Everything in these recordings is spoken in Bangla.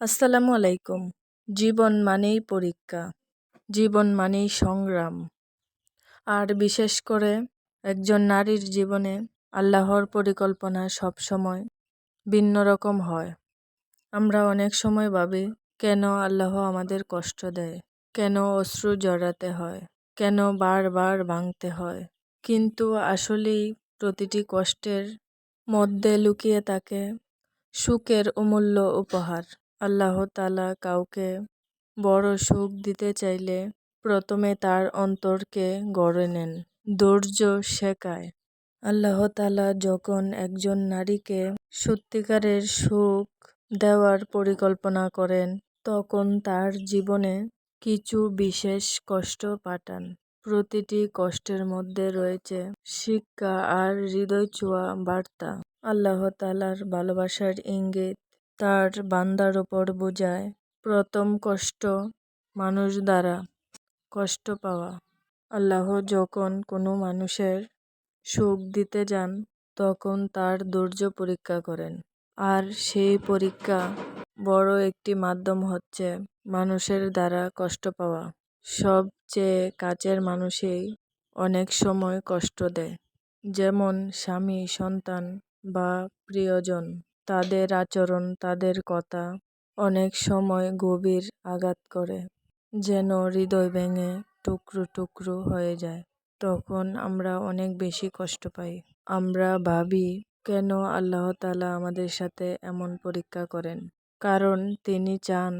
আসসালামু আলাইকুম। জীবন মানেই পরীক্ষা, জীবন মানেই সংগ্রাম। আর বিশেষ করে একজন নারীর জীবনে আল্লাহর পরিকল্পনা সবসময় ভিন্ন রকম হয়। আমরা অনেক সময় ভাবি, কেন আল্লাহ আমাদের কষ্ট দেয়? কেন অশ্রু জড়াতে হয়? কেন বারবার ভাঙতে হয়? কিন্তু আসলেই প্রতিটি কষ্টের মধ্যে লুকিয়ে থাকে সুখের অমূল্য উপহার। আল্লাহ তালা কাউকে বড় সুখ দিতে চাইলে প্রথমে তার অন্তরকে গড়ে নেন। ধৈর্য শেখায়। আল্লাহ তালা যখন একজন নারীকে সত্যিকারের সুখ দেওয়ার পরিকল্পনা করেন, তখন তার জীবনে কিছু বিশেষ কষ্ট পাঠান। প্রতিটি কষ্টের মধ্যে রয়েছে শিক্ষা আর হৃদয় ছোঁয়া বার্তা। আল্লাহ তালার ভালোবাসার ইঙ্গিত তার বান্দার ওপর বোঝায়, প্রথম কষ্ট মানুষ দ্বারা কষ্ট পাওয়া। আল্লাহ যখন কোনো মানুষের সুখ দিতে যান, তখন তার ধৈর্য পরীক্ষা করেন। আর সেই পরীক্ষা বড় একটি মাধ্যম হচ্ছে মানুষের দ্বারা কষ্ট পাওয়া। সবচেয়ে কাছের মানুষেই অনেক সময় কষ্ট দেয়। যেমন স্বামী, সন্তান বা প্রিয়জন। তাদের আচরণ, তাদের কথা অনেক সময় গভীর আঘাত করে, যেন হৃদয় ভেঙে টুকরো টুকরো হয়ে যায়। তখন আমরা অনেক বেশি কষ্ট পাই। আমরা ভাবি, কেন আল্লাহ তালা আমাদের সাথে এমন পরীক্ষা করেন? কারণ তিনি চান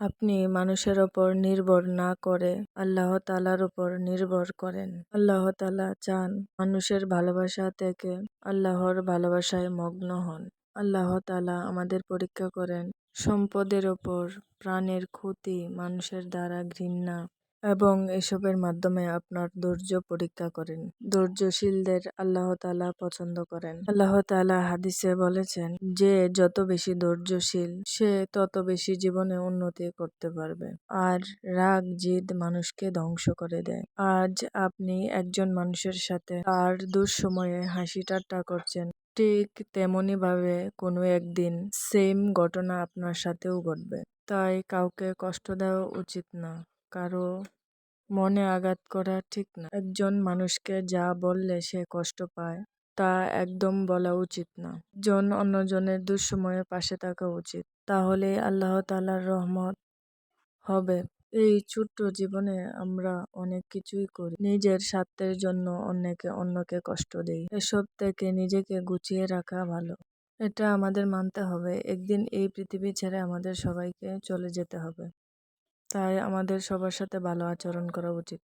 আপনি মানুষের ওপর নির্ভর না করে আল্লাহ তালার ওপর নির্ভর করেন। আল্লাহ তালা চান মানুষের ভালোবাসা থেকে আল্লাহর ভালোবাসায় মগ্ন হন। আল্লাহ তালা আমাদের পরীক্ষা করেন। সম্পদের ওপর, প্রাণের ক্ষতি মানুষের দ্বারা ঘৃণা এবং এসবের মাধ্যমে আপনার ধৈর্য পরীক্ষা করেন। ধৈর্যশীলদের আল্লাহ তালা পছন্দ করেন। আল্লাহ তালা হাদিসে বলেছেন যে, যত বেশি ধৈর্যশীল, সে তত বেশি জীবনে উন্নতি করতে পারবে। আর রাগ জিদ মানুষকে ধ্বংস করে দেয়। আজ আপনি একজন মানুষের সাথে আর দুঃসময়ে হাসি ঠাট্টা করছেন। ঠিক তেমনইভাবে কোনো একদিন সেম ঘটনা আপনার সাথেও ঘটবে। তাই কাউকে কষ্ট দেওয়া উচিত না। কারও মনে আঘাত করা ঠিক না। একজন মানুষকে যা বললে সে কষ্ট পায়, তা একদম বলা উচিত না। জন অন্যজনের দুঃসময়ে পাশে থাকা উচিত। তাহলে আল্লাহ তালার রহমত হবে। এই ছোট্ট জীবনে আমরা অনেক কিছুই করি। নিজের স্বার্থের জন্য অন্যকে অন্যকে কষ্ট দেই। এসব থেকে নিজেকে গুছিয়ে রাখা ভালো। এটা আমাদের মানতে হবে। একদিন এই পৃথিবী ছেড়ে আমাদের সবাইকে চলে যেতে হবে। তাই আমাদের সবার সাথে ভালো আচরণ করা উচিত।